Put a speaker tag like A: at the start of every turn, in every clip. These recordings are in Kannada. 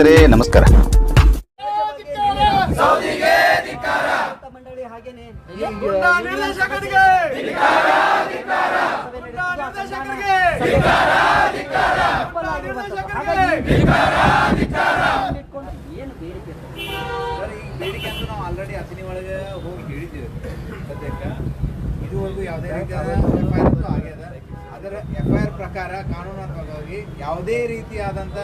A: ಸ್ನೇಹಿತರೆ, ನಮಸ್ಕಾರ.
B: ಏನು ಬೇಡಿಕೆ
C: ಬೇಡಿಕೆ ನಾವು ಆಲ್ರೆಡಿ ಹೋಗಿ ಇದುವರೆಗೂ ಯಾವುದೇ ರೀತಿಯಾದ ಎಫ್ ಐ ಅದರ ಎಫ್ ಪ್ರಕಾರ ಕಾನೂನಾತ್ಮಕವಾಗಿ ಯಾವುದೇ ರೀತಿಯಾದಂಥ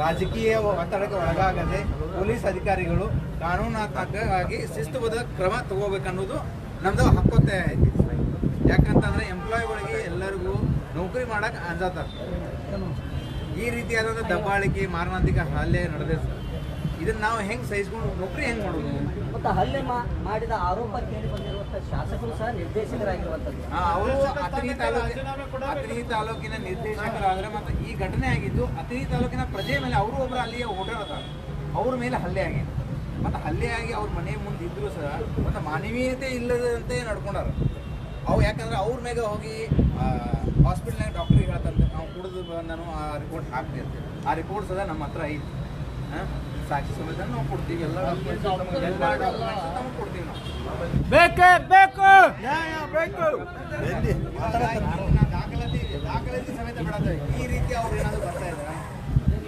C: ರಾಜಕೀಯ ಒತ್ತಡಕ್ಕೆ ಒಳಗಾಗದೆ ಪೊಲೀಸ್ ಅಧಿಕಾರಿಗಳು ಕಾನೂನಾತ್ಮಕವಾಗಿ ಶಿಸ್ತುಬದ್ಧ ಕ್ರಮ ತಗೋಬೇಕನ್ನೋದು ನಮ್ದು ಹಕ್ಕೊತ್ತೆ. ಐತಿ ಯಾಕಂತಂದ್ರೆ ಎಂಪ್ಲಾಯಿಗಳಿಗೆ ಎಲ್ಲರಿಗೂ ನೌಕರಿ ಮಾಡಕ್ಕೆ ಅಂಜಾತ ಈ ರೀತಿಯಾದಂಥ ದಬ್ಬಾಳಿಕೆ, ಮಾರಣಾಂತಿಕ ಹಲ್ಲೆ ನಡೆದಿರ್ತದೆ ಇದನ್ನ ನಾವು ಹೆಂಗ್ ಸಹಿಸ್ಕೊಂಡು, ನೌಕರಿ ಹೆಂಗ್ ಮಾಡೋದು?
B: ಮತ್ತು ಹಲ್ಲೆ ಮಾ- ಮಾಡಿದ ಆರೋಪ ಕೇಳಿ ಬಂದಿರುವಂತಹ ಶಾಸಕರು ಸಹ ನಿರ್ದೇಶಕರಾಗಿರುವಂಥದ್ದು.
C: ಆ, ಅವರು ಅತನಿ ತಾಲೂಕಿನ ಅತನಿ ತಾಲೂಕಿನ ನಿರ್ದೇಶಕರಾದ್ರೆ ಮತ್ತೆ ಈ ಘಟನೆ ಆಗಿದ್ದು ಅತನಿ ತಾಲೂಕಿನ ಪ್ರಜೆ ಮೇಲೆ ಅವರು ಒಬ್ಬರು ಅಲ್ಲಿಯ ಓಡಾಡತಾರೆ ಅವ್ರ ಮೇಲೆ ಹಲ್ಲೆ ಆಗಿದೆ ಮತ್ತೆ ಹಲ್ಲೆ ಆಗಿ ಅವ್ರ ಮನೆ ಮುಂದೆ ಇದ್ರು ಸಹ ಮತ್ತೆ ಮಾನವೀಯತೆ ಇಲ್ಲದಂತೆ ನಡ್ಕೊಂಡಾರ. ಅವು ಯಾಕಂದ್ರೆ ಅವ್ರ ಮೇಗ ಹೋಗಿ ಹಾಸ್ಪಿಟ್ಲ್ನಾಗ ಡಾಕ್ಟ್ರಿಗೆ ಹೇಳ್ತಂತೆ ನಾವು ಕುಡಿದು ನಾನು ಆ ರಿಪೋರ್ಟ್ ಹಾಕ್ತಿರ್ತೀವಿ ಅಂತ ಆ ರಿಪೋರ್ಟ್ ಸಹ ನಮ್ಮ ಹತ್ರ ಐತಿ. ಆ, ಸಾಕ್ಷಿ ಸಮೇತ ನಾವು ಕೊಡ್ತೀವಿ. ಎಲ್ಲ ನಮ್ಗೆ ಕೊಡ್ತೀವಿ ನಾವು.
D: ಬೇಕೇ ಬೇಕು! ನ್ಯಾಯ ಬೇಕು.
C: ದಾಖಲಾತಿ ದಾಖಲಾತಿ ಸಮೇತ ಬಿಡತ್ತೆ ಈ ರೀತಿ ಅವ್ರು ಏನಾದ್ರು ಬರ್ತಾ ಇದಾರೆ?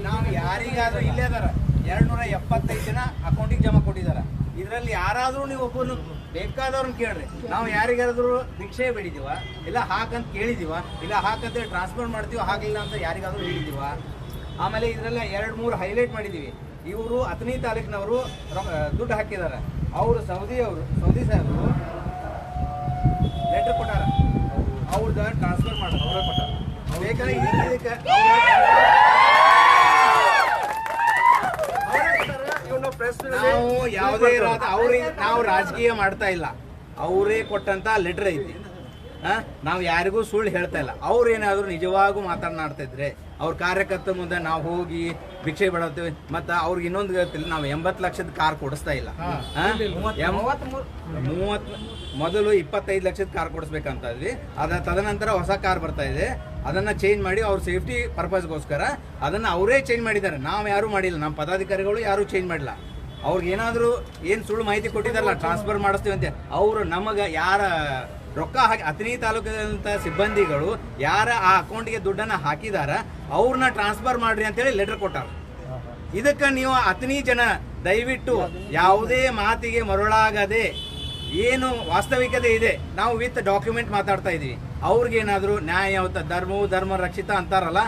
C: ನಾವು ಯಾರಿಗಾದ್ರೂ ಇಲ್ಲೇ ಅದಾರ ಎರಡ್ ನೂರ ಎಪ್ಪತ್ತೈದು ಜನ ಅಕೌಂಟಿಗೆ ಜಮಾ ಕೊಟ್ಟಿದಾರ. ಇದರಲ್ಲಿ ಯಾರಾದ್ರೂ ನೀವು ಒಬ್ಬನು ಬೇಕಾದವ್ರನ್ನ ಕೇಳ್ರಿ. ನಾವು ಯಾರಿಗಾದ್ರೂ ಭಿಕ್ಷೆ ಬೆಳಿದೀವ ಇಲ್ಲ ಹಾಕಂತ ಕೇಳಿದೀವ ಇಲ್ಲ ಹಾಕಂತ ಟ್ರಾನ್ಸ್ಫರ್ ಮಾಡ್ತೀವ ಹಾಕಿಲ್ಲ ಅಂತ ಯಾರಿಗಾದ್ರೂ ಹೇಳಿದೀವ ಆಮೇಲೆ ಇದರಲ್ಲ ಎರಡು ಮೂರು ಹೈಲೈಟ್ ಮಾಡಿದೀವಿ. ಇವರು ಅತನಿ ತಾಲೂಕಿನವರು ದುಡ್ಡು ಹಾಕಿದ್ದಾರೆ. ಅವರು ಸೌದಿ ಅವರು ಸೌದಿ ಸಾಹೇಬರು ಲೆಟರ್ ಕೊಟ್ಟಾರ. ಅವ್ರದ್ದು ಟ್ರಾನ್ಸ್ಫರ್ ಮಾಡೋದು ಅವರೇ ಕೊಟ್ಟಾರ. ಬೇಕಾದ್ರೆ ನಾವು ಯಾವುದೇ ಇರೋದು ಅವ್ರಿಗೆ ನಾವು ರಾಜಕೀಯ ಮಾಡ್ತಾ ಇಲ್ಲ. ಅವರೇ ಕೊಟ್ಟಂತ ಲೆಟರ್ ಐತಿ. ಹಾ ನಾವು ಯಾರಿಗೂ ಸುಳ್ಳು ಹೇಳ್ತಾ ಇಲ್ಲ. ಅವ್ರು ಏನಾದ್ರು ನಿಜವಾಗೂ ಮಾತನಾಡ್ತಿದ್ರೆ ಅವ್ರ ಕಾರ್ಯಕರ್ತರ ಮುಂದೆ ನಾವು ಹೋಗಿ ಭಿಕ್ಷೆ ಬಿಡತ್ತೀವಿ ಮತ್ತ ಅವ್ರಿಗೆ ಇನ್ನೊಂದು ಹೇಳ್ತಿಲ್ಲ ನಾವು ಎಂಬತ್ತು ಲಕ್ಷದ ಕಾರ್ ಕೊಡಿಸ್ತಾ ಇಲ್ಲ. ಮೂವತ್ ಮೊದಲು ಇಪ್ಪತ್ತೈದು ಲಕ್ಷದ ಕಾರ್ ಕೊಡಿಸ್ಬೇಕಂತ ಇದ್ವಿ. ಅದ ತದನಂತರ ಹೊಸ ಕಾರ್ ಬರ್ತಾ ಇದೆ. ಅದನ್ನ ಚೇಂಜ್ ಮಾಡಿ ಅವ್ರ ಸೇಫ್ಟಿ ಪರ್ಪಸ್ಗೋಸ್ಕರ ಅದನ್ನ ಅವರೇ ಚೇಂಜ್ ಮಾಡಿದ್ದಾರೆ. ನಾವು ಯಾರು ಮಾಡಿಲ್ಲ. ನಮ್ಮ ಪದಾಧಿಕಾರಿಗಳು ಯಾರು ಚೇಂಜ್ ಮಾಡಿಲ್ಲ ಅವ್ರಿಗೆ ಏನಾದರೂ ಏನು ಸುಳ್ಳು ಮಾಹಿತಿ ಕೊಟ್ಟಿದ್ದಾರಲ್ಲ ಟ್ರಾನ್ಸ್ಫರ್ ಮಾಡಿಸ್ತೀವಿ ಅಂತ. ಅವರು ನಮಗೆ ಯಾರ ರೊಕ್ಕ ಹಾಕಿ ಅಥಣಿ ತಾಲೂಕಿನಂಥ ಸಿಬ್ಬಂದಿಗಳು ಯಾರ ಆ ಅಕೌಂಟ್ಗೆ ದುಡ್ಡನ್ನು ಹಾಕಿದಾರ, ಅವ್ರನ್ನ ಟ್ರಾನ್ಸ್ಫರ್ ಮಾಡ್ರಿ ಅಂತೇಳಿ ಲೆಟರ್ ಕೊಟ್ಟಾರ. ಇದಕ್ಕೆ ನೀವು ಅತನಿ ಜನ, ದಯವಿಟ್ಟು ಯಾವುದೇ ಮಾತಿಗೆ ಮರುಳಾಗದೆ, ಏನು ವಾಸ್ತವಿಕತೆ ಇದೆ, ನಾವು ವಿತ್ ಡಾಕ್ಯುಮೆಂಟ್ ಮಾತಾಡ್ತಾ ಇದೀವಿ ಅವ್ರಿಗೇನಾದರೂ ಅಂತ ಧರ್ಮವು ಧರ್ಮ ರಕ್ಷಿತ ಅಂತಾರಲ್ಲ,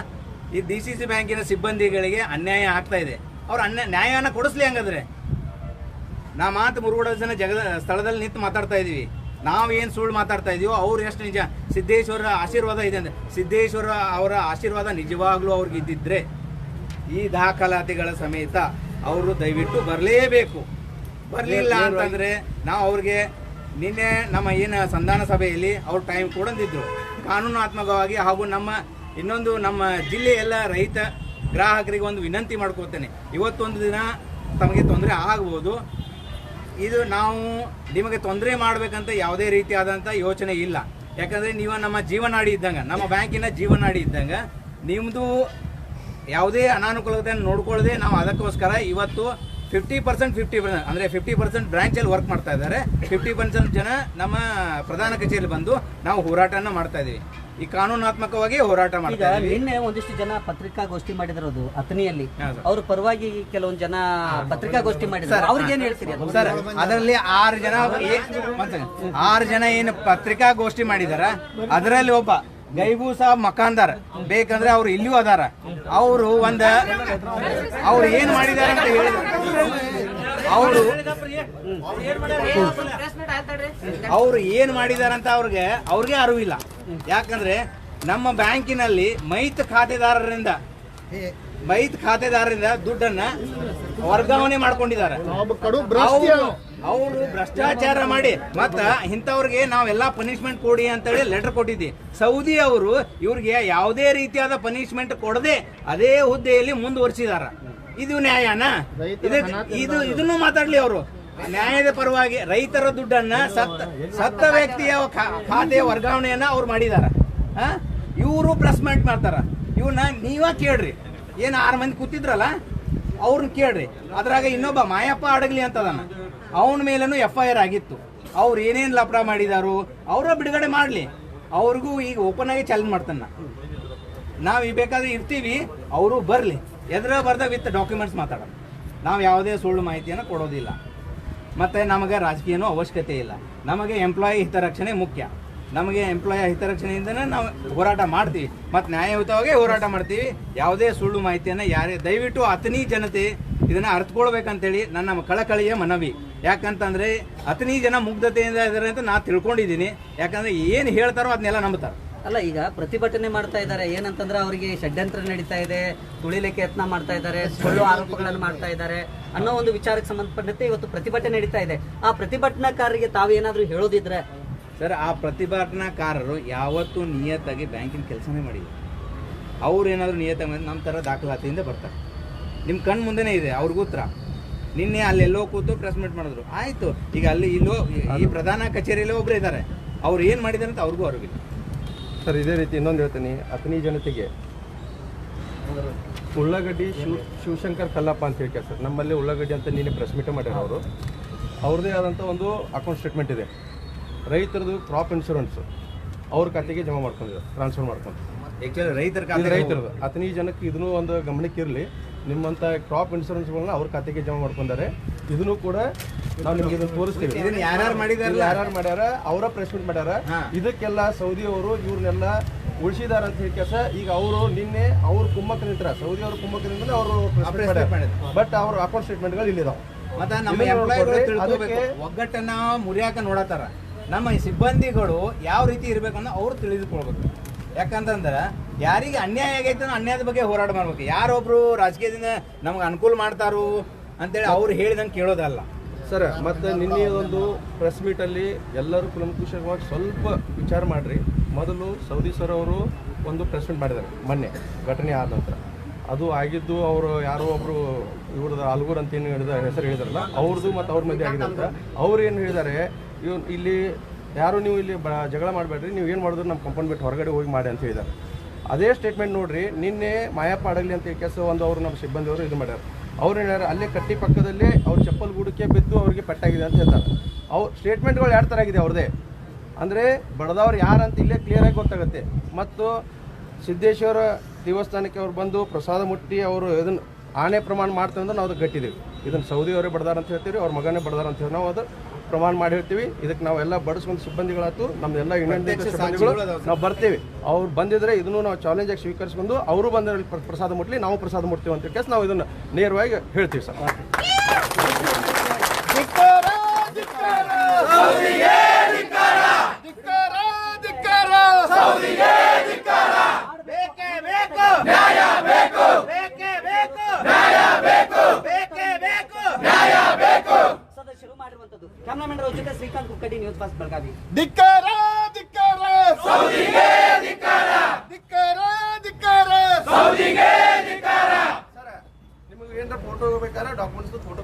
C: ಈ ಡಿ ಸಿ ಸಿ ಬ್ಯಾಂಕಿನ ಸಿಬ್ಬಂದಿಗಳಿಗೆ ಅನ್ಯಾಯ ಆಗ್ತಾ ಇದೆ. ಅವ್ರು ಅನ್ಯ ನ್ಯಾಯನ ಕೊಡಿಸ್ಲಿ ಹಂಗಾದ್ರೆ. ನಾ ಮಾತು ಮುರುಗೋಡ ಜನ ಜಗದ, ಸ್ಥಳದಲ್ಲಿ ನಿಂತು ಮಾತಾಡ್ತಾ ಇದೀವಿ ನಾವು ಏನು ಸುಳ್ಳು ಮಾತಾಡ್ತಾ ಇದೀವೋ ಅವ್ರು ಎಷ್ಟು ನಿಜ? ಸಿದ್ದೇಶ್ವರ ಆಶೀರ್ವಾದ ಇದೆ ಅಂದ್ರೆ ಸಿದ್ದೇಶ್ವರ ಅವರ ಆಶೀರ್ವಾದ ನಿಜವಾಗ್ಲೂ ಅವ್ರಿಗೆ ಇದ್ದಿದ್ರೆ ಈ ದಾಖಲಾತಿಗಳ ಸಮೇತ ಅವರು ದಯವಿಟ್ಟು ಬರಲೇಬೇಕು. ಬರಲಿಲ್ಲ ಅಂತಂದ್ರೆ ನಾವು ಅವ್ರಿಗೆ ನಿನ್ನೆ ನಮ್ಮ ಏನು ಸಂಧಾನ ಸಭೆಯಲ್ಲಿ ಅವ್ರು ಟೈಮ್ ಕೊಡಂದಿದ್ರು. ಕಾನೂನಾತ್ಮಕವಾಗಿ ಹಾಗೂ ನಮ್ಮ ಇನ್ನೊಂದು ನಮ್ಮ ಜಿಲ್ಲೆಯೆಲ್ಲ ರೈತ ಗ್ರಾಹಕರಿಗೆ ಒಂದು ವಿನಂತಿ ಮಾಡ್ಕೋತೇನೆ. ಇವತ್ತೊಂದು ದಿನ ತಮಗೆ ತೊಂದರೆ ಆಗ್ಬೋದು. ಇದು ನಾವು ನಿಮಗೆ ತೊಂದರೆ ಮಾಡಬೇಕಂತ ಯಾವುದೇ ರೀತಿಯಾದಂಥ ಯೋಚನೆ ಇಲ್ಲ. ಯಾಕಂದರೆ ನೀವು ನಮ್ಮ ಜೀವನಾಡಿ ಇದ್ದಂಗೆ, ನಮ್ಮ ಬ್ಯಾಂಕಿನ ಜೀವನಾಡಿ ಇದ್ದಂಗೆ ನಿಮ್ಮದು ಯಾವುದೇ ಅನಾನುಕೂಲತೆಯನ್ನು ನೋಡ್ಕೊಳ್ಳದೆ ನಾವು ಅದಕ್ಕೋಸ್ಕರ ಇವತ್ತು ಫಿಫ್ಟಿ ಪರ್ಸೆಂಟ್ ಫಿಫ್ಟಿ ಪರ್ಸೆಂಟ್ ಅಂದರೆ ಫಿಫ್ಟಿ ಪರ್ಸೆಂಟ್ ಬ್ರಾಂಚಲ್ಲಿ ವರ್ಕ್ ಮಾಡ್ತಾ ಇದ್ದಾರೆ. ಫಿಫ್ಟಿ ಪರ್ಸೆಂಟ್ ಜನ ನಮ್ಮ ಪ್ರಧಾನ ಕಚೇರಿ ಬಂದು ನಾವು ಹೋರಾಟನ ಮಾಡ್ತಾ ಈ ಕಾನೂನಾತ್ಮಕವಾಗಿ ಹೋರಾಟ
B: ಈಗ
C: ಮಾಡ್ತಾ ಇದ್ದೀವಿ.
B: ನಿನ್ನೆ ಒಂದಿಷ್ಟು ಜನ ಪತ್ರಿಕಾಗೋಷ್ಠಿ ಮಾಡಿದಿರೋದು ಅತನಿಯಲ್ಲಿ
C: ಹೌದು.
B: ಅವ್ರ ಪರವಾಗಿ ಕೆಲವೊಂದು ಜನ ಪತ್ರಿಕಾಗೋಷ್ಠಿ ಮಾಡಿದ್ರು. ಅವ್ರಿಗೆ ಏನ್ ಹೇಳ್ತೀರಿ ಅದು?
C: ಸರ್ ಅದರಲ್ಲಿ ಆರು ಜನ ಏ- ಒಂದ್ second. ಆರು ಜನ ಏನು ಪತ್ರಿಕಾಗೋಷ್ಠಿ ಮಾಡಿದಾರ? ಅದರಲ್ಲಿ ಒಬ್ಬ ಗೈಬೂ ಸಹ ಮಕಾಂದಾರ. ಬೇಕಂದ್ರೆ ಅವ್ರು ಇಲ್ಲಿಯೂ ಅದಾರ. ಅವರು ಒಂದ ಅವ್ರು ಏನ್ ಮಾಡಿದಾರ ಅಂತ ಹೇಳಿದ್ರು ಅವರು ಅವ್ರು ಏನ್ ಮಾಡಿದಾರಂತ ಅವ್ರಿಗೆ ಅವ್ರಿಗೆ ಅರಿವಿಲ್ಲ. ಯಾಕಂದ್ರೆ ನಮ್ಮ ಬ್ಯಾಂಕಿನಲ್ಲಿ ಮೈತ್ ಖಾತೆದಾರರಿಂದ ಮೈತ್ ಖಾತೆದಾರರಿಂದ ದುಡ್ಡನ್ನ ವರ್ಗಾವಣೆ ಮಾಡ್ಕೊಂಡಿದ್ದಾರೆ. ಅವರು ಭ್ರಷ್ಟಾಚಾರ ಮಾಡಿ ಮತ್ತ ಇಂಥವ್ರಿಗೆ ನಾವೆಲ್ಲ ಪನಿಷ್ಮೆಂಟ್ ಕೊಡಿ ಅಂತೇಳಿ ಲೆಟರ್ ಕೊಟ್ಟಿದ್ವಿ. ಸೌದಿ ಅವರು ಇವ್ರಿಗೆ ಯಾವುದೇ ರೀತಿಯಾದ ಪನಿಷ್ಮೆಂಟ್ ಕೊಡದೆ ಅದೇ ಹುದ್ದೆಯಲ್ಲಿ ಮುಂದುವರಿಸಿದಾರ. ಇದು ನ್ಯಾಯನಾ? ಇದು ಇದನ್ನು ಮಾತಾಡ್ಲಿ ಅವರು. ನ್ಯಾಯದ ಪರವಾಗಿ ರೈತರ ದುಡ್ಡನ್ನ ಸತ್ತ ಸತ್ತ ವ್ಯಕ್ತಿಯ ಖಾತೆಯ ವರ್ಗಾವಣೆಯನ್ನ ಅವ್ರು ಮಾಡಿದಾರ. ಇವರು ಪ್ರೆಸ್ಮೆಂಟ್ ಮಾಡ್ತಾರ. ಇವನ್ನ ನೀವ ಕೇಳ್ರಿ. ಏನ್ ಆರು ಮಂದಿ ಕೂತಿದ್ರಲ್ಲ ಅವ್ರನ್ನ ಕೇಳ್ರಿ. ಅದ್ರಾಗ ಇನ್ನೊಬ್ಬ ಮಾಯಪ್ಪ ಅಡಗ್ಲಿ ಅಂತದನ್ನ ಅವನ ಮೇಲೂ ಎಫ್ ಐ ಆರ್ ಆಗಿತ್ತು. ಅವ್ರು ಏನೇನು ಲಪಡ ಮಾಡಿದಾರು, ಅವರ ಬಿಡುಗಡೆ ಮಾಡಲಿ. ಅವ್ರಿಗೂ ಈಗ ಓಪನ್ ಆಗಿ ಚಾಲೆಂಜ್ ಮಾಡ್ತಾನ. ನಾವು ಈ ಬೇಕಾದ್ರೆ ಇರ್ತೀವಿ, ಅವರು ಬರಲಿ. ಎದ್ರ ಬರ್ದ ವಿತ್ ಡಾಕ್ಯುಮೆಂಟ್ಸ್ ಮಾತಾಡೋಣ. ನಾವು ಯಾವುದೇ ಸುಳ್ಳು ಮಾಹಿತಿಯನ್ನು ಕೊಡೋದಿಲ್ಲ. ಮತ್ತು ನಮಗೆ ರಾಜಕೀಯನೂ ಅವಶ್ಯಕತೆ ಇಲ್ಲ. ನಮಗೆ ಎಂಪ್ಲಾಯಿ ಹಿತರಕ್ಷಣೆ ಮುಖ್ಯ. ನಮಗೆ ಎಂಪ್ಲಾಯಿ ಹಿತರಕ್ಷಣೆಯಿಂದನೇ ನಾವು ಹೋರಾಟ ಮಾಡ್ತೀವಿ. ಮತ್ತು ನ್ಯಾಯಯುತವಾಗಿ ಹೋರಾಟ ಮಾಡ್ತೀವಿ. ಯಾವುದೇ ಸುಳ್ಳು ಮಾಹಿತಿಯನ್ನು ಯಾರೇ ದಯವಿಟ್ಟು ಅತನಿ ಜನತೆ ಇದನ್ನು ಅರ್ಥಕೊಳ್ಬೇಕಂತೇಳಿ ನನ್ನ ಕಳಕಳಿಯ ಮನವಿ. ಯಾಕಂತಂದರೆ ಅತನಿ ಜನ ಮುಗ್ಧತೆಯಿಂದ ಇದ್ದಾರೆ ಅಂತ ನಾನು ತಿಳ್ಕೊಂಡಿದ್ದೀನಿ. ಯಾಕಂದರೆ ಏನು ಹೇಳ್ತಾರೋ ಅದನ್ನೆಲ್ಲ ನಂಬ್ತಾರೆ
B: ಅಲ್ಲ, ಈಗ ಪ್ರತಿಭಟನೆ ಮಾಡ್ತಾ ಇದ್ದಾರೆ. ಏನಂತಂದ್ರೆ ಅವರಿಗೆ ಷಡ್ಯಂತ್ರ ನಡೀತಾ ಇದೆ, ತುಳಿಲಿಕ್ಕೆ ಯತ್ನ ಮಾಡ್ತಾ ಇದ್ದಾರೆ, ಸುಳ್ಳು ಆರೋಪಗಳನ್ನು ಮಾಡ್ತಾ ಇದ್ದಾರೆ ಅನ್ನೋ ಒಂದು ವಿಚಾರಕ್ಕೆ ಸಂಬಂಧಪಟ್ಟಂತೆ ಇವತ್ತು ಪ್ರತಿಭಟನೆ ನಡೀತಾ ಇದೆ. ಆ ಪ್ರತಿಭಟನಾಕಾರರಿಗೆ ತಾವೇನಾದ್ರೂ ಹೇಳೋದಿದ್ರೆ?
C: ಸರ್, ಆ ಪ್ರತಿಭಟನಾಕಾರರು ಯಾವತ್ತೂ ನಿಯತ್ತಾಗಿ ಬ್ಯಾಂಕಿನ ಕೆಲಸನೇ ಮಾಡಿದ್ರು ಅವ್ರು ಏನಾದರೂ ಮಾಡಿದ್ರೆ ನಮ್ಮ ಥರ ದಾಖಲಾತಿಯಿಂದ ಬರ್ತಾರೆ. ನಿಮ್ಮ ಕಣ್ಣು ಮುಂದೆನೇ ಇದೆ, ಅವ್ರಿಗೂ ಉತ್ತರ. ನಿನ್ನೆ ಅಲ್ಲೆಲ್ಲೋ ಕೂತು ಪ್ರೆಸ್ ಮೀಟ್ ಮಾಡಿದ್ರು. ಆಯಿತು, ಈಗ ಅಲ್ಲಿ ಇಲ್ಲೋ ಈ ಪ್ರಧಾನ ಕಚೇರಿಯಲ್ಲೇ ಒಬ್ಬರು ಇದ್ದಾರೆ. ಅವ್ರು ಏನು ಮಾಡಿದ್ದಾರೆ ಅಂತ ಅವ್ರಿಗೂ ಅರಿವಿಲ್ಲ.
A: ಸರ್ ಇದೇ ರೀತಿ ಇನ್ನೊಂದು ಹೇಳ್ತೀನಿ. ಅತನಿ ಜನತೆಗೆ ಉಳ್ಳಾಗಡ್ಡಿ ಶಿವ ಶಿವಶಂಕರ್ ಕಲ್ಲಪ್ಪ ಅಂತ ಹೇಳ್ತಾರೆ ಸರ್. ನಮ್ಮಲ್ಲಿ ಉಳ್ಳಾಗಡ್ಡಿ ಅಂತ ನೀನೆ ಪ್ರೆಸ್ ಮೀಟ್ ಮಾಡ್ಯಾರ ಅವರು. ಅವ್ರದ್ದೇ ಆದಂಥ ಒಂದು ಅಕೌಂಟ್ ಸ್ಟೇಟ್ಮೆಂಟ್ ಇದೆ. ರೈತರದು ಕ್ರಾಪ್ ಇನ್ಶೂರೆನ್ಸ್ ಅವ್ರ ಖಾತೆಗೆ ಜಮಾ ಮಾಡ್ಕೊಂಡಿದ್ದಾರೆ ಟ್ರಾನ್ಸ್ಫರ್ ಮಾಡ್ಕೊಂಡು ರೈತರದು ಅತನಿ ಜನಕ್ಕೆ ಇದನ್ನು ಒಂದು ಗಮನಕ್ಕೆ ಇರಲಿ. ನಿಮ್ಮಂಥ ಕ್ರಾಪ್ ಇನ್ಶೂರೆನ್ಸ್ಗಳನ್ನ ಅವ್ರ ಖಾತೆಗೆ ಜಮಾ ಮಾಡ್ಕೊಂಡಾರೆ. ಇದನ್ನು ಕೂಡ ನಾವು ನಿಮ್ಗೆ ಇದನ್ನು ತೋರಿಸ್ತೀವಿ.
C: ಇದನ್ನ ಯಾರ್ಯಾರು ಮಾಡಿದಾರಲ್ಲ?
A: ಯಾರ್ಯಾರು ಮಾಡ್ಯಾರ ಅವರ ಪ್ರೆಸ್ ಮೀಟ್ ಮಾಡ್ಯಾರ. ಇದಕ್ಕೆಲ್ಲ ಸೌದಿ ಅವರು ಇವ್ರನ್ನೆಲ್ಲ ಉಳಿಸಿದಾರ ಅಂತ ಹೇಳಿ ಕೆಲಸ. ಈಗ ಅವರು ನಿನ್ನೆ ಅವ್ರ ಕುಮ್ಮಕ್ಕ ನಿಂತರ ಸೌದಿ ಅವ್ರ ಕುಮ್ಮಕ್ಕ ನಿಂತ ಅವರು. ಬಟ್ ಅವ್ರ ಅಕೌಂಟ್ ಸ್ಟೇಟ್ಮೆಂಟ್ಗಳು ಇಲ್ಲಿದಾವೆ.
C: ಮತ್ತೆ ನಮ್ಮ ಎಂಪ್ಲಾಯಿಗಳು. ತಿಳ್ಕೋಬೇಕು. ಒಗ್ಗಟ್ಟನ್ನ ಮುರಿಯಾಕ ನೋಡತ್ತಾರ. ನಮ್ಮ ಈ ಸಿಬ್ಬಂದಿಗಳು ಯಾವ ರೀತಿ ಇರಬೇಕು ಅನ್ನೋ ಅವ್ರು ತಿಳಿದುಕೊಳ್ಬೇಕು. ಯಾಕಂತಂದ್ರೆ ಯಾರಿಗೆ ಅನ್ಯಾಯ ಆಗೈತೆ ಅನ್ಯಾಯದ ಬಗ್ಗೆ ಹೋರಾಟ ಮಾಡ್ಬೇಕು. ಯಾರೊಬ್ರು ರಾಜಕೀಯದಿಂದ ನಮ್ಗೆ ಅನುಕೂಲ ಮಾಡ್ತಾರು ಅಂತೇಳಿ ಅವ್ರು ಹೇಳಿದಂಗೆ ಕೇಳೋದಲ್ಲ.
A: ಸರ್, ಮತ್ತೆ ನಿನ್ನೆ ಒಂದು ಪ್ರೆಸ್ ಮೀಟಲ್ಲಿ ಎಲ್ಲರೂ ಕುಲಂಕುಷವಾಗಿ ಸ್ವಲ್ಪ ವಿಚಾರ ಮಾಡಿರಿ. ಮೊದಲು ಸೌದಿ ಸರ್ ಅವರು ಒಂದು ಪ್ರೆಸ್ ಮೀಟ್ ಮಾಡಿದ್ದಾರೆ, ಮೊನ್ನೆ, ಘಟನೆ ಆದ ನಂತರ. ಅದು ಆಗಿದ್ದು ಅವರು ಯಾರೋ ಒಬ್ಬರು ಇವ್ರದ್ದು ಅಲ್ಗೂರ್ ಅಂತ ಏನು ಹೇಳಿದ ಹೆಸರು ಹೇಳಿದಾರಲ್ಲ, ಅವ್ರದ್ದು ಮತ್ತು ಅವ್ರ ಮಧ್ಯೆ ಆಗಿದೆ ಅಂತ. ಅವ್ರು ಏನು ಹೇಳಿದ್ದಾರೆ ಇವ್ ಇಲ್ಲಿ ಯಾರು ನೀವು ಇಲ್ಲಿ ಜಗಳ ಮಾಡಬೇಡ್ರಿ, ನೀವು ಏನು ಮಾಡಿದ್ರು ನಮ್ಮ ಕಂಪೌಂಡ್ ಬಿಟ್ಟು ಹೊರಗಡೆ ಹೋಗಿ ಮಾಡಿ ಅಂತ ಹೇಳಿದ್ದಾರೆ. ಅದೇ ಸ್ಟೇಟ್ಮೆಂಟ್ ನೋಡ್ರಿ, ನಿನ್ನೆ ಮಾಯಪ್ಪ ಅಡಗಲಿ ಅಂತ ಕೆಲಸ ಒಂದು ಅವರು ನಮ್ಮ ಸಿಬ್ಬಂದಿಯವರು ಇದು ಮಾಡ್ಯಾರ. ಅವ್ರು ಹೇಳ್ಯಾರ, ಅಲ್ಲೇ ಕಟ್ಟಿ ಪಕ್ಕದಲ್ಲಿ ಅವ್ರ ಚಪ್ಪಲ್ ಗೂಡಕ್ಕೆ ಬಿದ್ದು ಅವ್ರಿಗೆ ಪೆಟ್ಟಾಗಿದೆ ಅಂತ ಹೇಳ್ತಾರೆ. ಅವ್ರ ಸ್ಟೇಟ್ಮೆಂಟ್ಗಳು ಎರಡು ಥರ ಆಗಿದೆ ಅವ್ರದ್ದೇ ಅಂದರೆ ಬಡದವ್ರು ಯಾರಂತ ಇಲ್ಲೇ ಕ್ಲಿಯರಾಗಿ ಗೊತ್ತಾಗುತ್ತೆ. ಮತ್ತು ಸಿದ್ದೇಶ್ವರ ದೇವಸ್ಥಾನಕ್ಕೆ ಅವ್ರು ಬಂದು ಪ್ರಸಾದ ಮುಟ್ಟಿ ಅವರು ಇದನ್ನು ಆಣೆ ಪ್ರಮಾಣ ಮಾಡ್ತೇವೆ ಅಂದ್ರೆ ನಾವು ಅದು ಗಟ್ಟಿದ್ದೀವಿ ಇದನ್ನು ಸೌದಿ ಅವರೇ ಬಡ್ದಾರ ಅಂತ ಹೇಳ್ತೀವಿ ಅವ್ರ ಮಗನೇ ಬಡ್ದಾರ ಅಂತ ಹೇಳಿ ನಾವು ಅದು ಪ್ರಮಾಣ ಮಾಡಿ ಹೇಳ್ತೀವಿ. ಇದಕ್ಕೆ ನಾವೆಲ್ಲ ಬಡಿಸ್ಕೊಂಡು ಸಿಬ್ಬಂದಿಗಳಾಯ್ತು. ನಮ್ದೆಲ್ಲ ಯೂನಿಯನ್ ಸಿಬ್ಬಂದಿಗಳು. ನಾವು ಬರ್ತೀವಿ. ಅವ್ರು ಬಂದಿದ್ರೆ ಇದನ್ನು ನಾವು ಚಾಲೆಂಜ್ ಆಗಿ ಸ್ವೀಕರಿಸ್ಕೊಂಡು ಅವರು ಬಂದ್ರೆ ಪ್ರಸಾದ ಮುಟ್ಲಿ ನಾವು ಪ್ರಸಾದ ಮುಟ್ತೀವಿ ಅಂತ ಕೇಸ್ ನಾವು ಇದನ್ನು ನೇರವಾಗಿ ಹೇಳ್ತೀವಿ ಸರ್
C: ಬೇಕೇ ಬೇಕು ನ್ಯಾಯ ಬೇಕು ಬೇಕೇ ಬೇಕು ನ್ಯಾಯ ಬೇಕು ಬೇಕೇ ಬೇಕು
B: ಸದಸ್ಯರು ಮಾಡಿರುವಂತದ್ದು. ಕ್ಯಾಮ್ರಾಮನ್ ಜೊತೆ ಶ್ರೀಕಾಂತ್ ಕುಕ್ಕಡಿ ನ್ಯೂಸ್ ಫಾಸ್ಟ್ ಬೆಳಗಾವಿ
D: ಧಿಕ್ಕಾರ ಧಿಕ್ಕಾರ ಸೌದಿಗೆ
A: ಸರ್ ನಿಮಗೆ ಏನಾರ ಫೋಟೋ ಬೇಕಾದ್ರೆ ಡಾಕ್ಯುಮೆಂಟ್ಸ್ ಫೋಟೋ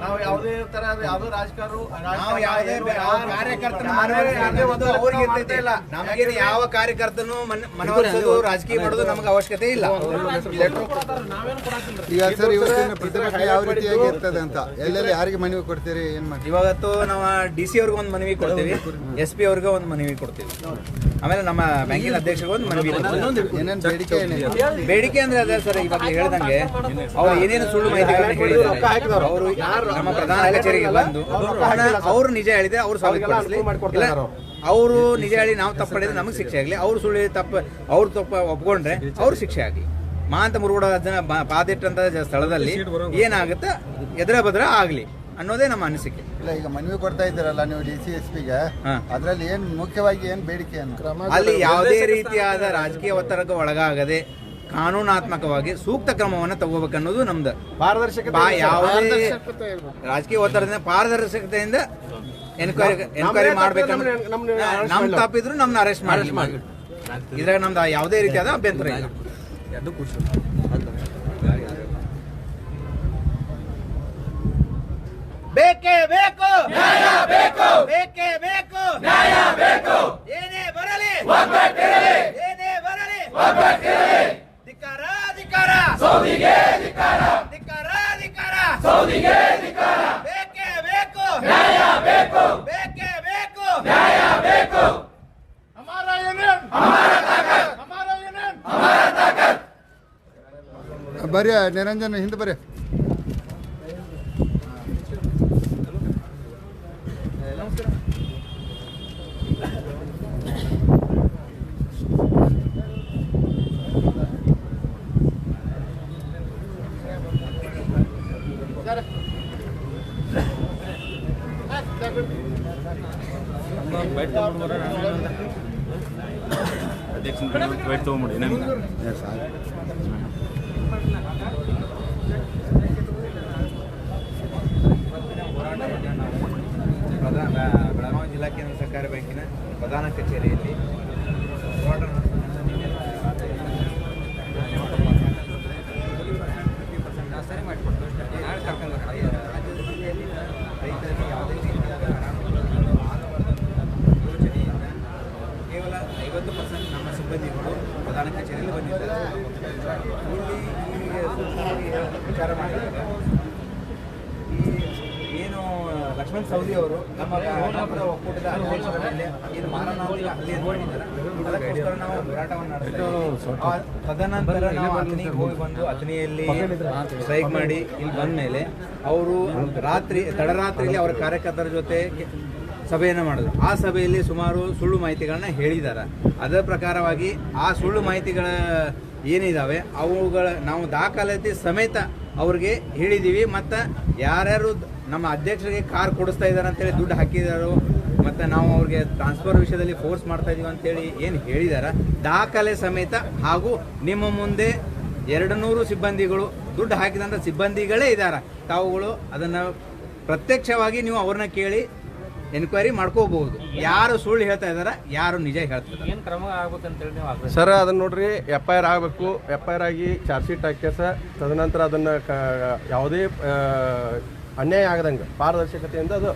A: ನಾವು ಯಾವುದೇ ತರ ಯಾವುದೋ ರಾಜಕಾರಣ
C: ನಾವು ಯಾವುದೇ ಯಾವ ಕಾರ್ಯಕರ್ತನ ಮನವೊಲಿಸುವುದು ಅವ್ರಿಗೆ ಇರ್ತೈತೆ ಇಲ್ಲ ನಮಗೇನು ಯಾವ ಕಾರ್ಯಕರ್ತನು ಮನ- ಮನವೊಲಿಸೋದು ರಾಜಕೀಯ ಮಾಡೋದು ನಮಗೆ ಅವಶ್ಯಕತೆ ಇಲ್ಲ.
E: ಈಗ ಸರ್ ಇವತ್ತಿನ ಪ್ರತಿಭಟನೆ ಯಾವ ರೀತಿಯಾಗಿ ಇರ್ತದೆ ಅಂತ? ಎಲ್ಲೆಲ್ಲಿ ಯಾರಿಗೆ ಮನವಿ ಕೊಡ್ತೀರಿ ಏನ್ ಮಾಡಿ
C: ಇವತ್ತು ನಾವು ಡಿ ಸಿ ಅವ್ರಿಗೆ ಒಂದು ಮನವಿ ಕೊಡ್ತೀವಿ ಎಸ್ ಪಿ ಅವ್ರಿಗೆ ಒಂದು ಮನವಿ ಕೊಡ್ತೀವಿ. ಆಮೇಲೆ ನಮ್ಮ ಬ್ಯಾಂಕಿನ ಅಧ್ಯಕ್ಷರಿಗೆ ಒಂದು ಮನವಿ ಕೊಡ್ತೀವಿ.
E: ಏನೇನ್ ಬೇಡಿಕೆ
C: ಬೇಡಿಕೆ ಅಂದ್ರೆ ಅದೇ ಸರ್ ಇವಾಗ ಹೇಳ್ದಂಗೆ ಅವ್ರು ಏನೇನು ಸುಳ್ಳು ಮಾಹಿತಿಗಳನ್ನ ಹೇಳಿದ್ದಾರೆ. ಅವರು ನಮ್ಮ ಪ್ರಧಾನ ಕಚೇರಿಗೆ ಬಂದು ಅವ್ರು ನಿಜ ಹೇಳಿದ್ರೆ ಅವ್ರು ಅವರು ನಿಜ ಹೇಳಿ ನಾವು ತಪ್ಪು ಮಾಡಿದ್ರೆ ನಮಗೆ ಶಿಕ್ಷೆ ಆಗಲಿ. ಅವ್ರು ಸುಳ್ಳು ಹೇಳಿ ತಪ್ಪು ಅವ್ರು ತಪ್ಪು ಒಪ್ಕೊಂಡ್ರೆ ಅವ್ರು ಶಿಕ್ಷೆ ಆಗಲಿ. ಮಾಂತ ಮುರುಗೋಡ ಜನ ಪಾದಿಟ್ಟಂತ ಸ್ಥಳದಲ್ಲಿ ಏನಾಗುತ್ತೆ? ಎದುರ ಬದ್ರ ಆಗಲಿ. ಅನ್ನೋದೇ ನಮ್ಮ ಅನಿಸಿಕೆ.
E: ಇಲ್ಲ ಈಗ ಮನವಿ ಕೊಡ್ತಾ ಇದ್ದೀರಲ್ಲ ನೀವು ಡಿ ಸಿ ಎಸ್ ಪಿಗೆ
C: ಹಾ.
E: ಅದ್ರಲ್ಲಿ ಏನ್ ಮುಖ್ಯವಾಗಿ ಏನ್ ಬೇಡಿಕೆ
C: ಅಲ್ಲಿ ಯಾವುದೇ ರೀತಿಯಾದ ರಾಜಕೀಯ ಒತ್ತಡಕ್ಕೆ ಒಳಗಾಗದೆ ಕಾನೂನಾತ್ಮಕವಾಗಿ ಸೂಕ್ತ ಕ್ರಮವನ್ನು ತಗೋಬೇಕನ್ನೋದು ನಮ್ದು. ಪಾರದರ್ಶಕ ಯಾವುದೇ ರಾಜಕೀಯ ಒತ್ತಡದಿಂದ ಪಾರದರ್ಶಕತೆಯಿಂದ ಎನ್ಕ್ವೈರಿ ಎನ್ಕ್ವೈರಿ ಮಾಡ್ಬೇಕು ನಮ್. ತಪ್ಪಿದ್ರು ನಮ್ನ ಅರೆಸ್ಟ್ ಮಾಡಿ. ಇದ್ರಾಗ ನಮ್ದು ಯಾವುದೇ ರೀತಿಯಾದ ಅಭ್ಯಂತರ ಇಲ್ಲ. ಬೇಕೇ ಬೇಕು. ನ್ಯಾಯ ಬೇಕು. ಬೇಕೇ ಬೇಕು. ನ್ಯಾಯ ಬೇಕು. ಏನೇ ಬರಲಿ. ಏನೇ ಬರಲಿ. ಧಿಕ್ಕಾರ ಧಿಕ್ಕಾರ ಧಿಕ್ಕಾರ ಬೇಕೇ ಬೇಕು ಬೇಕೇ ಬೇಕು
D: हमारा यूनियन हमारा ताकत हमारा यूनियन
E: ಬರ್ರಿ ತೊಗೊಂಬಿಡಿ ಹಿಂದೆ ಸಾಕು
C: ಪ್ರಧಾನ ಬೆಳಗಾವಿ ಜಿಲ್ಲಾ ಕೇಂದ್ರ ಸರ್ಕಾರಿ ಬ್ಯಾಂಕಿನ ಪ್ರಧಾನ ಕಚೇರಿಯಲ್ಲಿ ಹೋರಾಟ ರೈತರಿಗೆ ಯಾವುದೇ ರೀತಿಯಾದ ಯೋಜನೆಯಿಂದ ಕೇವಲ ಐವತ್ತು ಪರ್ಸೆಂಟ್ ನಮ್ಮ ಸಿಬ್ಬಂದಿಗಳು ಪ್ರಧಾನ ಕಚೇರಿಯಲ್ಲಿ ಬಂದಿದ್ದಾರೆ ಇಲ್ಲಿ ಈ ಸೂಕ್ಷ್ಮವಾಗಿ ವಿಚಾರ ಮಾಡಿದ್ದಾರೆ. ಈ ಏನು ಲಕ್ಷ್ಮಣ್ ಸೌದಿ ಅವರು ನಮ್ಮ ಕರ್ನಾಟಕದ ಒಕ್ಕೂಟದ ಅಧ್ಯಕ್ಷರ ಮೇಲೆ ಏನು ಮಾನನಾಂತಿಕ ಅಲ್ಲಿ ಮಾಡಿದ್ದಾರೆ. ಅದಕ್ಕೋಸ್ಕರ ನಾವು ಹೋರಾಟವನ್ನು ತದನಂತರ ನಾವು ಅಥಣಿಗೆ ಹೋಗಿ ಬಂದು ಅಥಣಿಯಲ್ಲಿ ಸ್ಟ್ರೈಕ್ ಮಾಡಿ ಇಲ್ಲಿ ಬಂದ ಮೇಲೆ ಅವರು ರಾತ್ರಿ ತಡರಾತ್ರಿಯಲ್ಲಿ ಅವರ ಕಾರ್ಯಕರ್ತರ ಜೊತೆ ಸಭೆಯನ್ನು ಮಾಡಿದ್ರು. ಆ ಸಭೆಯಲ್ಲಿ ಸುಮಾರು ಸುಳ್ಳು ಮಾಹಿತಿಗಳನ್ನ ಹೇಳಿದ್ದಾರೆ. ಅದರ ಪ್ರಕಾರವಾಗಿ ಆ ಸುಳ್ಳು ಮಾಹಿತಿಗಳ ಏನಿದಾವೆ? ಅವುಗಳ ನಾವು ದಾಖಲಾತಿ ಸಮೇತ ಅವ್ರಿಗೆ ಹೇಳಿದ್ದೀವಿ ಮತ್ತು ಯಾರ್ಯಾರು ನಮ್ಮ ಅಧ್ಯಕ್ಷರಿಗೆ ಕಾರ್ ಕೊಡಿಸ್ತಾ ಇದ್ದಾರೆ ಅಂತೇಳಿ ದುಡ್ಡು ಹಾಕಿದಾರೋ, ಮತ್ತು ನಾವು ಅವ್ರಿಗೆ ಟ್ರಾನ್ಸ್ಫರ್ ವಿಷಯದಲ್ಲಿ ಫೋರ್ಸ್ ಮಾಡ್ತಾ ಇದೀವಿ ಅಂತೇಳಿ ಏನು ಹೇಳಿದಾರ? ದಾಖಲೆ ಸಮೇತ ಹಾಗೂ ನಿಮ್ಮ ಮುಂದೆ ಎರಡು ನೂರು ಸಿಬ್ಬಂದಿಗಳು ದುಡ್ಡು ಹಾಕಿದಂಥ ಸಿಬ್ಬಂದಿಗಳೇ ಇದ್ದಾರೆ ತಾವುಗಳು ಅದನ್ನು ಪ್ರತ್ಯಕ್ಷವಾಗಿ ನೀವು ಅವ್ರನ್ನ ಕೇಳಿ ಎನ್ಕ್ವೈರಿ ಮಾಡ್ಕೋಬಹುದು. ಯಾರು ಸುಳ್ಳು ಹೇಳ್ತಾ ಇದ್ದಾರೆ ಯಾರು ನಿಜ ಹೇಳ್ತಾರೆ
F: ಏನು ಕ್ರಮ ಆಗ್ಬೇಕಂತ ಹೇಳಿ ನೀವು
A: ಸರ್ ಅದನ್ನ ನೋಡ್ರಿ ಎಫ್ ಐ ಆರ್ ಆಗಬೇಕು. ಎಫ್ ಐ ಆರ್ ಆಗಿ ಚಾರ್ಜ್ ಶೀಟ್ ಹಾಕಿ ಸರ್. ತದನಂತರ ಅದನ್ನು ಕ ಯಾವುದೇ ಅನ್ಯಾಯ ಆಗದಂಗೆ ಪಾರದರ್ಶಕತೆಯಿಂದ ಅದು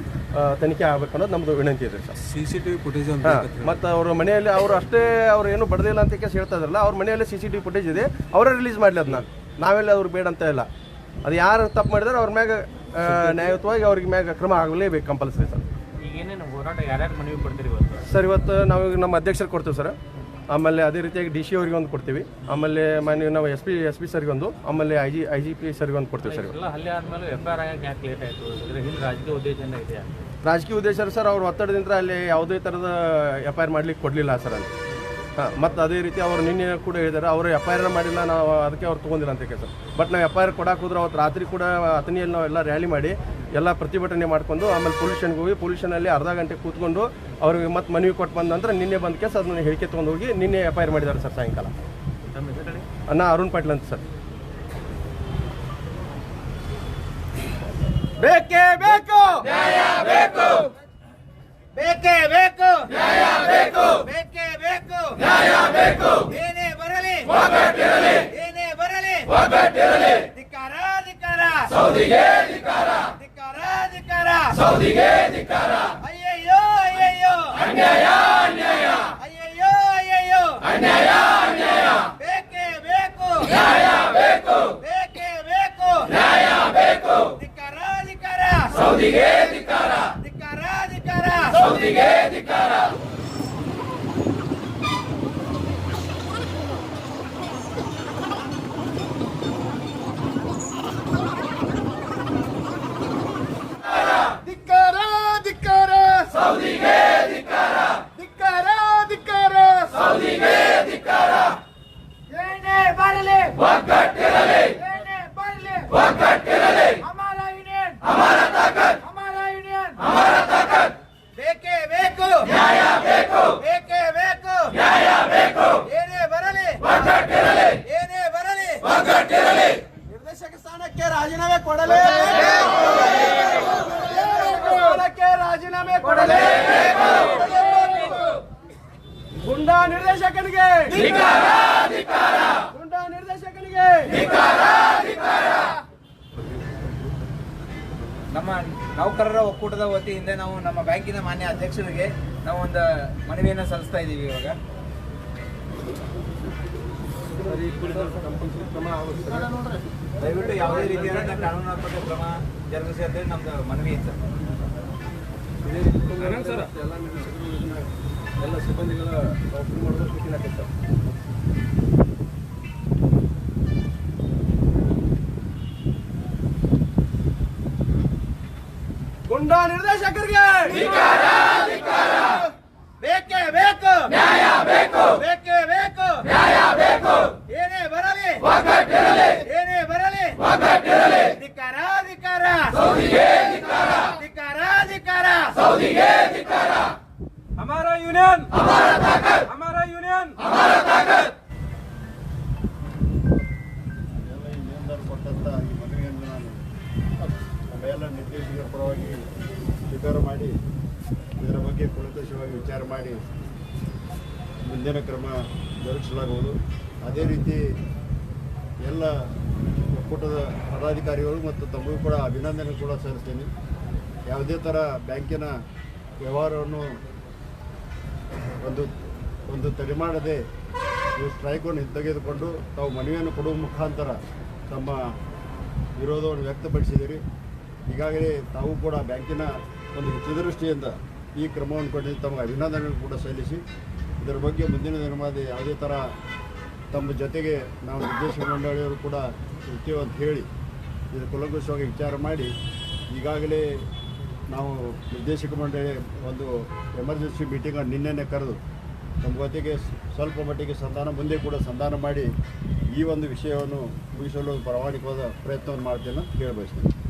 A: ತನಿಖೆ ಆಗ್ಬೇಕು ಅನ್ನೋದು ನಮ್ಮದು ವಿನಂತಿ ಇದೆ sir.
G: C C TV footage
A: ಮತ್ತು ಅವ್ರ ಮನೆಯಲ್ಲಿ ಅವರು ಅಷ್ಟೇ ಅವ್ರು ಏನು ಬಡದಿಲ್ಲ ಅಂತ ಕೇಸ್ ಹೇಳ್ತಾ ಇದ್ರಲ್ಲ ಅವ್ರ ಮನೆಯಲ್ಲಿ ಸಿ ಸಿ ಟಿ ಫುಟೇಜ್ ಇದೆ. ಅವರೇ ರಿಲೀಸ್ ಮಾಡಲಿ ಅದನ್ನ ನಾವೆಲ್ಲ ಅವ್ರು ಬೇಡ ಅಂತ ಇಲ್ಲ. ಅದು ಯಾರು ತಪ್ಪು ಮಾಡಿದ್ರೆ ಅವ್ರ ಮ್ಯಾಗ ನ್ಯಾಯಯುತವಾಗಿ ಅವ್ರಿಗೆ ಮ್ಯಾಗ ಕ್ರಮ ಆಗಲೇಬೇಕು ಕಂಪಲ್ಸರಿ ಸರ್. ಸರ್ ಇವತ್ತು ನಾವು ನಮ್ಮ ಅಧ್ಯಕ್ಷರಿಗೆ ಕೊಡ್ತೀವಿ ಸರ್. ಆಮೇಲೆ ಅದೇ ರೀತಿಯಾಗಿ ಡಿ ಸಿ ಅವರಿಗೆ ಒಂದು ಕೊಡ್ತೀವಿ. ಆಮೇಲೆ ಮನೆ ನಾವು ಎಸ್ ಪಿ ಎಸ್ ಪಿ ಸರ್ಗೆ ಒಂದು ಆಮೇಲೆ I G I G P ಸರ್ಗೆ ಒಂದು ಕೊಡ್ತೀವಿ ಸರ್.
F: ರಾಜಕೀಯ ಉದ್ದೇಶ ಏನೋ
A: ರಾಜಕೀಯ ಉದ್ದೇಶ ಸರ್ ಅವ್ರ ಒತ್ತಡದಿಂದ ಅಲ್ಲಿ ಯಾವುದೇ ಥರದ ಎಫ್ ಐ ಆರ್ ಮಾಡ್ಲಿಕ್ಕೆ ಕೊಡಲಿಲ್ಲ ಸರ್ ಅಲ್ಲಿ. ಮತ್ತು ಅದೇ ರೀತಿ ಅವರು ನಿನ್ನೆ ಕೂಡ ಹೇಳಿದ್ದಾರೆ ಅವರು ಎಫ್ ಐ ಆರ್ ಮಾಡಿಲ್ಲ, ನಾವು ಅದಕ್ಕೆ ಅವ್ರು ತೊಗೊಂಡಿಲ್ಲ ಅಂತ ಸರ್. ಬಟ್ ನಾವು ಎಫ್ ಐ ಆರ್ ಕೊಡಕ್ಕೆ ಹೋದ್ರೆ ಅವತ್ತು ರಾತ್ರಿ ಕೂಡ ಅತನಿಯಲ್ಲಿ ನಾವು ಎಲ್ಲ ರ್ಯಾಲಿ ಮಾಡಿ, ಎಲ್ಲ ಪ್ರತಿಭಟನೆ ಮಾಡ್ಕೊಂಡು, ಆಮೇಲೆ ಪೊಲ್ಯೂಷನ್ಗೆ ಹೋಗಿ ಪೊಲ್ಯೂಷನಲ್ಲಿ ಅರ್ಧ ಗಂಟೆ ಕೂತ್ಕೊಂಡು ಅವ್ರಿಗೆ ಮತ್ತೆ ಮನವಿ ಕೊಟ್ಟು ಬಂದ ನಂತರ ನಿನ್ನೆ ಬಂದ ಕೇಸ್ ಅದನ್ನ ಹೇಳಿಕೆ ತೊಗೊಂಡು ಹೋಗಿ ನಿನ್ನೆ ಎಫ್ ಐ ಆರ್ ಮಾಡಿದ್ದಾರೆ ಸರ್ ಸಾಯಂಕಾಲ. ಅಣ್ಣ ಅರುಣ್ ಪಾಟೀಲ್ ಅಂತ ಸರ್. ಬೇಕೇ! ಬೇಕು
C: ಬೇಕೇ! ಬೇಕು ಬೇಕು! ಬೇಕೇ ನ್ಯಾಯ ಬೇಕು. ಏನೇ ಬರಲಿ. ಏನೇ ಬರಲಿ. ಧಿಕ್ಕಾರ ಧಿಕ್ಕಾರ ಸೌದಿಗೆ ಧಿಕ್ಕಾರ ಧಿಕ್ಕಾರ ಧಿಕ್ಕಾರ ಸೌದಿಗೆ ಧಿಕ್ಕಾರ ಅಯ್ಯಯ್ಯೋ ಅಯ್ಯಯ್ಯೋ. ಅನ್ಯಾಯ ಅನ್ಯಾಯ. ಅಯ್ಯಯ್ಯೋ ಅಯ್ಯಯ್ಯೋ. ಅನ್ಯಾಯ ಅನ್ಯಾಯ. ಬೇಕೇ ಬೇಕು. ನ್ಯಾಯ ಬೇಕು. ಬೇಕೇ ಬೇಕು. ನ್ಯಾಯ ಬೇಕು. ಧಿಕ್ಕಾರ ಧಿಕ್ಕಾರ ಸೌದಿಗೆ ಧಿಕ್ಕಾರ ಧಿಕ್ಕಾರ ಧಿಕ್ಕಾರ ಸೌದಿಗೆ ಧಿಕ್ಕಾರ
D: ಧಿಕ್ಕಾರ ಧಿಕ್ಕಾರ ಸೌದಿಗೆ ಧಿಕ್ಕಾರ ಧಿಕ್ಕಾರ ಧಿಕ್ಕಾರ ಸೌದಿಗೆ ಧಿಕ್ಕಾರ ಏನೇ ಬರಲಿ ಒಗ್ಗಟ್ಟಿರಲಿ ಏನೇ ಬರಲಿ ಒಗ್ಗಟ್ಟಿರಲಿ ಹಮಾರ ಯೂನಿಯನ್ ಹಮಾರ ತಾಕತ್ ಹಮಾರ ಯೂನಿಯನ್ ಹಮಾರ ತಾಕತ್
C: ಬೇಕೇ ಬೇಕು ನ್ಯಾಯ ಬೇಕು ಬೇಕೇ ಬೇಕು ನ್ಯಾಯ ಬೇಕು ಏನೇ ಬರಲಿ ಒಗ್ಗಟ್ಟಿರಲಿ ಏನೇ ಬರಲಿ ಒಗ್ಗಟ್ಟಿರಲಿ ನಿರ್ದೇಶಕ ಸ್ಥಾನಕ್ಕೆ ರಾಜೀನಾಮೆ ಕೊಡಲೇ
A: ಸ್ಥಾನಕ್ಕೆ ರಾಜೀನಾಮೆ ಕೊಡಲೇ ಗುಂಡಾ ನಿರ್ದೇಶಕನಿಗೆ ಗುಂಡಾ ನಿರ್ದೇಶಕನಿಗೆ
C: ನಮ್ಮ ನೌಕರರ ಒಕ್ಕೂಟದ ವತಿಯಿಂದ ನಾವು ನಮ್ಮ ಬ್ಯಾಂಕಿನ ಮಾನ್ಯ ಅಧ್ಯಕ್ಷರಿಗೆ ನಾವು ಒಂದು ಮನವಿಯನ್ನು ಸಲ್ಲಿಸ್ತಾ ಇದ್ದೀವಿ ಇವಾಗ. ದಯವಿಟ್ಟು ಯಾವುದೇ ರೀತಿಯ ಕಾನೂನಾತ್ಮಕ ಕ್ರಮ ಜರುಗಿಸಿ ಅಂತೇಳಿ ನಮ್ದು ಮನವಿ ಇತ್ತು.
A: ಎಲ್ಲ ಎಲ್ಲ ಸಿಬ್ಬಂದಿಗಳ ನೌಕರಿ ಖುಷಿ ಆಗತ್ತೆ ಸರ್ ಗುಂಡಾ ನಿರ್ದೇಶಕರಿಗೆ.
G: ಥರ ಬ್ಯಾಂಕಿನ ವ್ಯವಹಾರವನ್ನು ಒಂದು ಒಂದು ತಡೆ ಮಾಡದೆ ನೀವು ಸ್ಟ್ರೈಕನ್ನು ಹಿಂತೆಗೆದುಕೊಂಡು ತಾವು ಮನವಿಯನ್ನು ಕೊಡುವ ಮುಖಾಂತರ ತಮ್ಮ ವಿರೋಧವನ್ನು ವ್ಯಕ್ತಪಡಿಸಿದಿರಿ ಈಗಾಗಲೇ ತಾವು ಕೂಡ ಬ್ಯಾಂಕಿನ ಒಂದು ಹಿತದೃಷ್ಟಿಯಿಂದ ಈ ಕ್ರಮವನ್ನು ಕೊಟ್ಟಿದ್ದು ತಮ್ಮ ಅಭಿನಂದನೆಗಳು ಕೂಡ ಸಲ್ಲಿಸಿ, ಇದರ ಬಗ್ಗೆ ಮುಂದಿನ ದಿನಮಾದಿ ಯಾವುದೇ ಥರ ತಮ್ಮ ಜೊತೆಗೆ ನಾವು ನಿರ್ದೇಶಕ ಮಂಡಳಿಯವರು ಕೂಡ ಇರ್ತೀವಿ ಅಂತ ಹೇಳಿ ಇದು ಕುಲಂಕುಷವಾಗಿ ವಿಚಾರ ಮಾಡಿ, ಈಗಾಗಲೇ ನಾವು ನಿರ್ದೇಶಕ ಮಂಡಳಿ ಒಂದು ಎಮರ್ಜೆನ್ಸಿ ಮೀಟಿಂಗನ್ನು ನಿನ್ನೆನೆ ಕರೆದು ನಮ್ಮ ಜೊತೆಗೆ ಸ್ವಲ್ಪ ಮಟ್ಟಿಗೆ ಸಂಧಾನ, ಮುಂದೆ ಕೂಡ ಸಂಧಾನ ಮಾಡಿ ಈ ಒಂದು ವಿಷಯವನ್ನು ಮುಗಿಸಲು ಪ್ರಾಮಾಣಿಕವಾದ ಪ್ರಯತ್ನವನ್ನು ಮಾಡ್ತೇನೆ ಅಂತ ಹೇಳಿ ಬಯಸ್ತೇನೆ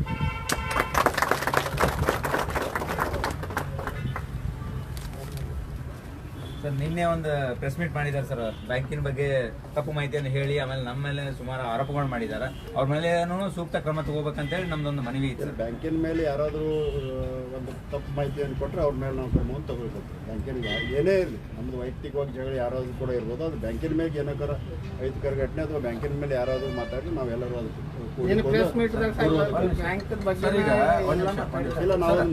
C: ಸರ್, ನಿನ್ನೆ ಒಂದು ಪ್ರೆಸ್ ಮೀಟ್ ಮಾಡಿದ್ದಾರೆ ಸರ್, ಬ್ಯಾಂಕಿನ ಬಗ್ಗೆ ತಪ್ಪು ಮಾಹಿತಿಯನ್ನು ಹೇಳಿ, ಆಮೇಲೆ ನಮ್ಮ ಮೇಲೆ ಸುಮಾರು ಆರೋಪಗಳು ಮಾಡಿದ್ದಾರೆ. ಅವ್ರ ಮೇಲೆ ಸೂಕ್ತ ಕ್ರಮ ತಗೋಬೇಕಂತೇಳಿ ನಮ್ದೊಂದು ಮನವಿ ಇತ್ತು
G: ಬ್ಯಾಂಕಿನ ಮೇಲೆ ಯಾರಾದರೂ ಒಂದು ತಪ್ಪು ಮಾಹಿತಿಯನ್ನು ಕೊಟ್ಟರೆ ಅವ್ರ ಮೇಲೆ ನಾವು ಕ್ರಮವನ್ನು ತಗೋಬೇಕು ಬ್ಯಾಂಕಿನ ಏನೇ ಇರಲಿ ನಮ್ಮದು ವೈಯಕ್ತಿಕವಾಗಿ ಜಗಳ ಯಾರಾದರೂ ಕೂಡ ಇರ್ಬೋದು, ಅದು ಬ್ಯಾಂಕಿನ ಮೇಲೆ ಏನಾಕಾರ ಅಹಿತಕರ ಘಟನೆ ಅಥವಾ ಬ್ಯಾಂಕಿನ ಮೇಲೆ ಯಾರಾದರೂ ಮಾತಾಡಿ ನಾವೆಲ್ಲರೂ ಅದಕ್ಕೆ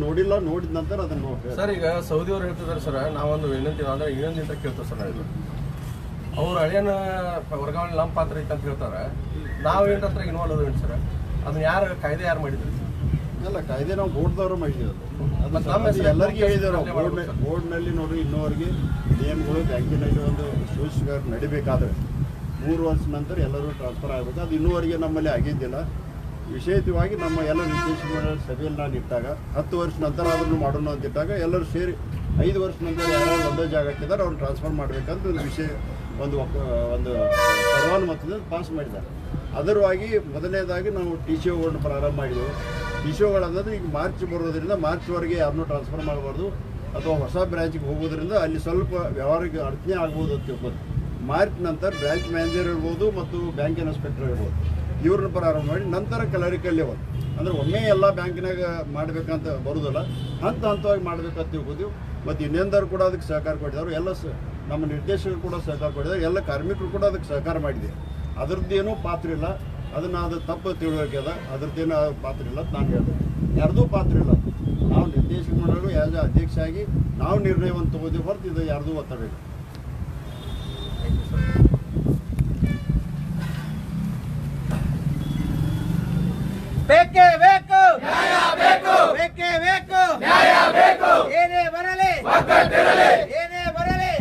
G: ನೋಡಿಲ್ಲ ನೋಡಿದ ನಂತರ ಅದನ್ನು
A: ಸರ್ ಈಗ ಸೌದಿ ಅವರು ಹೇಳ್ತಿದ್ದಾರೆ ಸರ್ ನಾವೊಂದು ವಿನಂತಿ ಅಂದ್ರೆ ಇನ್ನೊಂದು ಅಂತ ಕೇಳ್ತಾರೆ ಸರ್ ಇದು ಅವ್ರ ಹಳೆಯನ ವರ್ಗಾವಣೆ ನಮ್ಮ ಪಾತ್ರ ಇತ್ತಂತ ಅಂತ ಹೇಳ್ತಾರೆ. ನಾವು ಏನಂತ ಇನ್ವಾಲ್ವ್ ಅದೇನು ಸರ್? ಅದನ್ನ ಯಾರು ಕಾಯ್ದೆ ಯಾರು ಮಾಡಿದ್ರಿ?
G: ಇಲ್ಲ ಕಾಯ್ದೆ ನಾವು ಬೋರ್ಡ್ದವರು ಮಾಡಿದ್ದೀವಿ ಎಲ್ಲರಿಗೂ ಹೇಳಿದ್ದೇವೆ ನಾವು ಬೋರ್ಡ್. ಬೋರ್ಡ್ನಲ್ಲಿ ನೋಡಿ ಇನ್ನೂವರೆಗೆ ನಿಯಮಗಳು ಬ್ಯಾಂಕಿನಲ್ಲಿ ಒಂದು ಸೂಚಕ ನಡಿಬೇಕಾದ್ರೆ. ಮೂರು ವರ್ಷ ನಂತರ ಎಲ್ಲರೂ ಟ್ರಾನ್ಸ್ಫರ್ ಆಗಬೇಕು. ಅದು ಇನ್ನೂವರೆಗೆ ನಮ್ಮಲ್ಲಿ ಆಗಿದ್ದಿಲ್ಲ. ವಿಶೇಷವಾಗಿ ನಮ್ಮ ಎಲ್ಲ ನಿರ್ದೇಶಕರ ಸಭೆಯಲ್ಲಿ ನಾನು ಇಟ್ಟಾಗ ಹತ್ತು ವರ್ಷ ನಂತರ ಅದನ್ನು ಮಾಡೋಣ ಅಂತ ಇಟ್ಟಾಗ ಎಲ್ಲರೂ ಸೇರಿ ಐದು ವರ್ಷ ನಂತರ ಯಾರು ಒಂದೇ ಜಾಗಕ್ಕೆ ಅವ್ರನ್ನ ಟ್ರಾನ್ಸ್ಫರ್ ಮಾಡಬೇಕಂತ ಒಂದು ವಿಷಯ, ಒಂದು ಒಂದು ಸರ್ವಾನುಮತದಿಂದ ಪಾಸ್ ಮಾಡಿದ್ದಾರೆ. ಅದರವಾಗಿ ಮೊದಲನೇದಾಗಿ ನಾವು ಟಿ ಸಿ ಓಗಳನ್ನು ಪ್ರಾರಂಭ ಮಾಡಿದೆವು. ಟಿ ಸಿ ಒಗಳನ್ನೋದು ಈಗ ಮಾರ್ಚ್ ಬರೋದ್ರಿಂದ ಮಾರ್ಚ್ವರೆಗೆ ಯಾರನ್ನೂ ಟ್ರಾನ್ಸ್ಫರ್ ಮಾಡಬಾರ್ದು. ಅಥವಾ ಹೊಸ ಬ್ರ್ಯಾಂಚ್ಗೆ ಹೋಗೋದ್ರಿಂದ ಅಲ್ಲಿ ಸ್ವಲ್ಪ ವ್ಯವಹಾರಕ್ಕೆ ಅಡಚಣೆ ಆಗ್ಬೋದು ಅಂತ ತಿಳ್ಬೋದು ಮಾರ್ಚ್ ನಂತರ ಬ್ರಾಂಚ್ ಮ್ಯಾನೇಜರ್ ಇರ್ಬೋದು ಮತ್ತು ಬ್ಯಾಂಕ್ ಇನ್ಸ್ಪೆಕ್ಟರ್ ಇರ್ಬೋದು. ಇವ್ರನ್ನ ಪ್ರಾರಂಭ ಮಾಡಿ ನಂತರ ಕಲರಿಕಲ್ ಲೆವೆಲ್ ಅಂದ್ರೆ ಒಮ್ಮೆ ಎಲ್ಲ ಬ್ಯಾಂಕಿನಾಗ ಮಾಡಬೇಕಂತ ಬರೋದಿಲ್ಲ. ಹಂತ ಹಂತವಾಗಿ ಮಾಡಬೇಕಂತ ತಿಳ್ಕೊತೀವಿ. ಮತ್ತು ಇನ್ನೊಂದರು ಕೂಡ ಅದಕ್ಕೆ ಸಹಕಾರ ಕೊಟ್ಟಿದ್ದಾರೆ. ಎಲ್ಲ ಸ, ನಮ್ಮ ನಿರ್ದೇಶಕರು ಕೂಡ ಸಹಕಾರ ಕೊಟ್ಟಿದ್ದಾರೆ. ಎಲ್ಲ ಕಾರ್ಮಿಕರು ಕೂಡ ಅದಕ್ಕೆ ಸಹಕಾರ ಮಾಡಿದೆ. ಅದರದ್ದೇನು ಪಾತ್ರ ಇಲ್ಲ. ಅದನ್ನು ಅದು ತಪ್ಪು ತಿಳುವಳಿಕೆ ಅದ ಏನು ಪಾತ್ರ ಇಲ್ಲ ನಾನು ಹೇಳಿದೆ. ಯಾರ್ದೂ ಪಾತ್ರ ಇಲ್ಲ. ನಾವು ನಿರ್ದೇಶಕ ಮಂಡಳಿ ಆ್ಯಸ್ ಅಧ್ಯಕ್ಷ ಆಗಿ ನಾವು ನಿರ್ಣಯವನ್ನು ತಗೋತೀವಿ ಹೊರತು ಇದು ಯಾರ್ದೂ ಒತ್ತಡ
D: ಬೇಕೇ ಬೇಕು. ನ್ಯಾಯ ಬೇಕು ಬೇಕೇ. ಬೇಕು ನ್ಯಾಯ ಬೇಕು ಏನೇ ಬರಲಿ. ಏನೇ ಬರಲಿ.